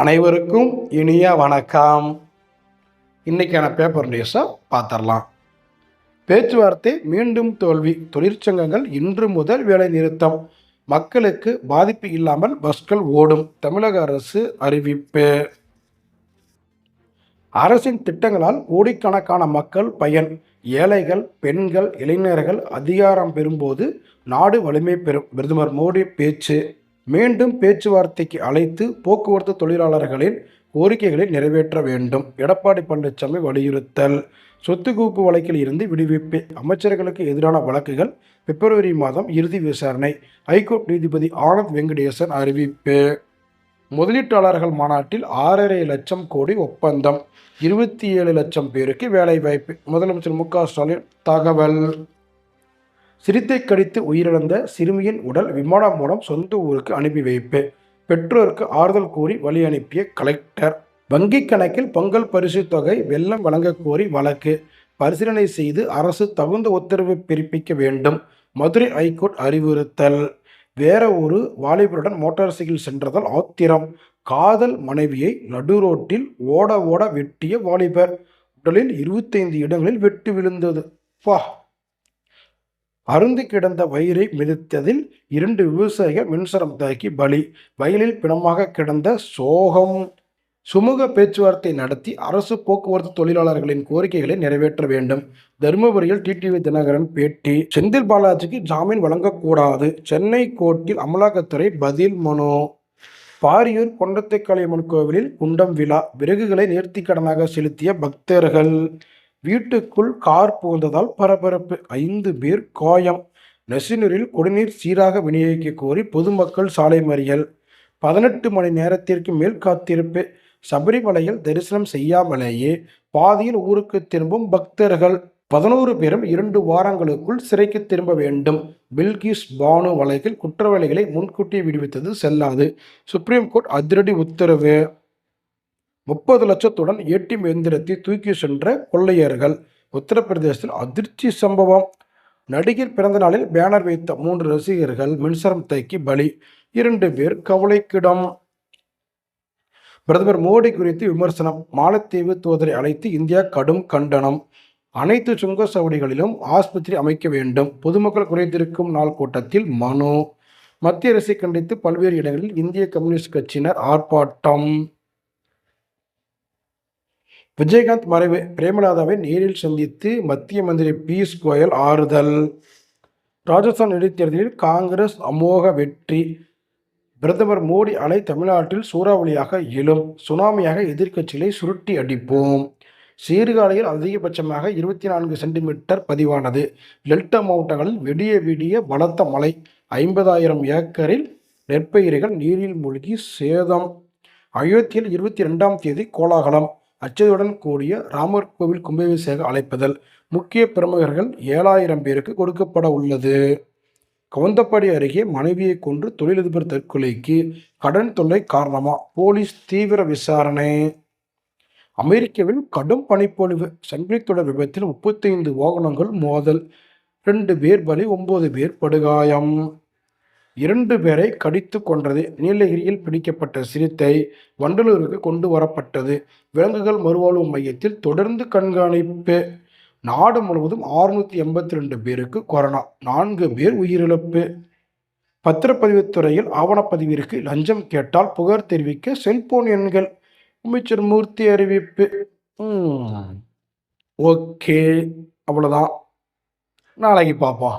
அனைவருக்கும் இனிய வணக்கம். இன்னைக்கான பேப்பர் நியூஸை பார்த்துடலாம். பேச்சுவார்த்தை மீண்டும் தோல்வி. தொழிற்சங்கங்கள் இன்று முதல் வேலை நிறுத்தம். மக்களுக்கு பாதிப்பு இல்லாமல் பஸ்கள் ஓடும். தமிழக அரசு அறிவிப்பு. அரசின் திட்டங்களால் கோடிக்கணக்கான மக்கள் பயன். ஏழைகள் பெண்கள் இளைஞர்கள் அதிகாரம் பெறும்போது நாடு வலிமை பெறும். பிரதமர் மோடி பேச்சு. மீண்டும் பேச்சுவார்த்தைக்கு அழைத்து போக்குவரத்து தொழிலாளர்களின் கோரிக்கைகளை நிறைவேற்ற வேண்டும். எடப்பாடி பழனிசாமி வலியுறுத்தல். சொத்து குவிப்பு வழக்கில் இருந்து விடுவிப்பு. அமைச்சர்களுக்கு எதிரான வழக்குகள் பிப்ரவரி மாதம் இறுதி விசாரணை. ஹைகோர்ட் நீதிபதி ஆனந்த் வெங்கடேசன் அறிவிப்பு. முதலீட்டாளர்கள் மாநாட்டில் ஆறரை லட்சம் கோடி ஒப்பந்தம். இருபத்தி ஏழு லட்சம் பேருக்கு வேலைவாய்ப்பு. முதலமைச்சர் மு க ஸ்டாலின் தகவல். சிரித்தை கடித்து உயிரிழந்த சிறுமியின் உடல் விமானம் மூலம் சொந்த ஊருக்கு அனுப்பி வைப்பு. பெற்றோருக்கு ஆறுதல் கூறி வழி அனுப்பிய கலெக்டர். வங்கிக் கணக்கில் பொங்கல் பரிசு தொகை வெள்ளம் வழங்கக் கோரி வழக்கு. பரிசீலனை செய்து அரசு தகுந்த உத்தரவு பிறப்பிக்க வேண்டும். மதுரை ஐகோர்ட் அறிவுறுத்தல். வேற ஒரு வாலிபருடன் மோட்டார் சைக்கிள் சென்றதால் ஆத்திரம். காதல் மனைவியை நடுரோட்டில் ஓட ஓட வெட்டிய வாலிபர். உடலில் இருபத்தைந்து இடங்களில் வெட்டு விழுந்தது. பா. அருந்து கிடந்த வயிறை மிதித்ததில் இரண்டு விவசாயிகள் மின்சாரம் தாக்கி பலி. வயலில் பிணமாக கிடந்த சோகம். சுமூக பேச்சுவார்த்தை நடத்தி அரசு போக்குவரத்து தொழிலாளர்களின் கோரிக்கைகளை நிறைவேற்ற வேண்டும். தருமபுரியில் டிடிவி தினகரன் பேட்டி. செந்தில் பாலாஜிக்கு ஜாமீன் வழங்கக்கூடாது. சென்னை கோர்ட்டில் அமலாக்கத்துறை பதில் மனு. பாரியூர் கொண்டத்தைக்காளியம்மன் கோவிலில் குண்டம் விழா. விறகுகளை நேர்த்திக்கடனாக செலுத்திய பக்தர்கள். வீட்டுக்குள் கார் புகுந்ததால் பரபரப்பு. ஐந்து பேர் காயம். நெசினூரில் குடிநீர் சீராக விநியோகிக்க கோரி பொதுமக்கள் சாலை மறியல். பதினெட்டு மணி நேரத்திற்கு மேல் காத்திருப்பு. சபரிமலையில் தரிசனம் செய்யாமலேயே பாதியில் ஊருக்கு திரும்பும் பக்தர்கள். பதினோரு பேரும் இரண்டு வாரங்களுக்குள் சிறைக்கு திரும்ப வேண்டும். பில்கிஸ் பானு வழக்கில் குற்றவாளிகளை முன்கூட்டி விடுவித்தது செல்லாது. சுப்ரீம் கோர்ட் அதிரடி உத்தரவு. முப்பது லட்சத்துடன் ஏடிஎம் எந்திரத்தை தூக்கி சென்ற கொள்ளையர்கள். உத்தரப்பிரதேசத்தில் அதிர்ச்சி சம்பவம். நடிகர் பிறந்த நாளில் பேனர் வைத்த மூன்று ரசிகர்கள் மின்சாரம் தைக்கி பலி. இரண்டு பேர் கவலைக்கிடம். பிரதமர் மோடி குறித்து விமர்சனம். மாலத்தீவு தூதரை அழைத்து இந்தியா கடும் கண்டனம். அனைத்து சுங்கச்சாவடிகளிலும் ஆஸ்பத்திரி அமைக்க வேண்டும். பொதுமக்கள் குறைந்திருக்கும் நாள் கூட்டத்தில் மனு. மத்திய அரசை கண்டித்து பல்வேறு இடங்களில் இந்திய கம்யூனிஸ்ட் கட்சியினர் ஆர்ப்பாட்டம். விஜயகாந்த் மறைவு. பிரேமலாதாவை நேரில் சந்தித்து மத்திய மந்திரி பியூஷ் கோயல் ஆறுதல். ராஜஸ்தான் இடைத்தேர்தலில் காங்கிரஸ் அமோக வெற்றி. பிரதமர் மோடி அலை தமிழ்நாட்டில் சூறாவளியாக எழும். சுனாமியாக எதிர்க்கட்சிகளை சுருட்டி அடிப்போம். சீர்காழியில் அதிகபட்சமாக இருபத்தி நான்கு சென்டிமீட்டர் பதிவானது. டெல்டா மாவட்டங்களில் வெடிய விடிய பலத்த மழை. ஐம்பதாயிரம் ஏக்கரில் நெற்பயிர்கள் நீரில் மூழ்கி சேதம். அயோத்தியில் இருபத்தி ரெண்டாம் தேதி கோலாகலம். அச்சதுடன் கூடிய ராமர் கோவில் கும்பாபிஷேக அழைப்புதல் முக்கிய பிரமுகர்கள் ஏழாயிரம் பேருக்கு கொடுக்கப்பட உள்ளது. கவுந்தப்பாடி அருகே மனைவியை கொன்று தொழிலதிபர் தற்கொலைக்கு கடன் தொல்லை காரணமா போலீஸ் தீவிர விசாரணை. அமெரிக்காவில் கடும் பனிப்பொழிவு. சங்கிலி தொடர் விபத்தில் முப்பத்தைந்து வாகனங்கள் மோதல். ரெண்டு பேர் பலி ஒன்பது பேர் படுகாயம். இரண்டு பேரை கடித்து கொன்றது. நீலகிரியில் பிடிக்கப்பட்ட சிறுத்தை வண்டலூருக்கு கொண்டு வரப்பட்டது. விலங்குகள் மறுவாழ்வு மையத்தில் தொடர்ந்து கண்காணிப்பு. நாடு முழுவதும் ஆறுநூற்றி எண்பத்தி ரெண்டு பேருக்கு கொரோனா நான்கு பேர் உயிரிழப்பு. பத்திரப்பதிவுத்துறையில் ஆவணப்பதிவிற்கு லஞ்சம் கேட்டால் புகார் தெரிவிக்க செல்போன் எண்கள். அமைச்சர் மூர்த்தி அறிவிப்பு. ஓகே. அவ்வளோதான் நாளைக்கு பார்ப்போம்